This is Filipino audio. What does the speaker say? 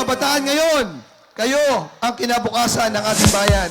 Kabataan ngayon, kayo ang kinabukasan ng ating bayan.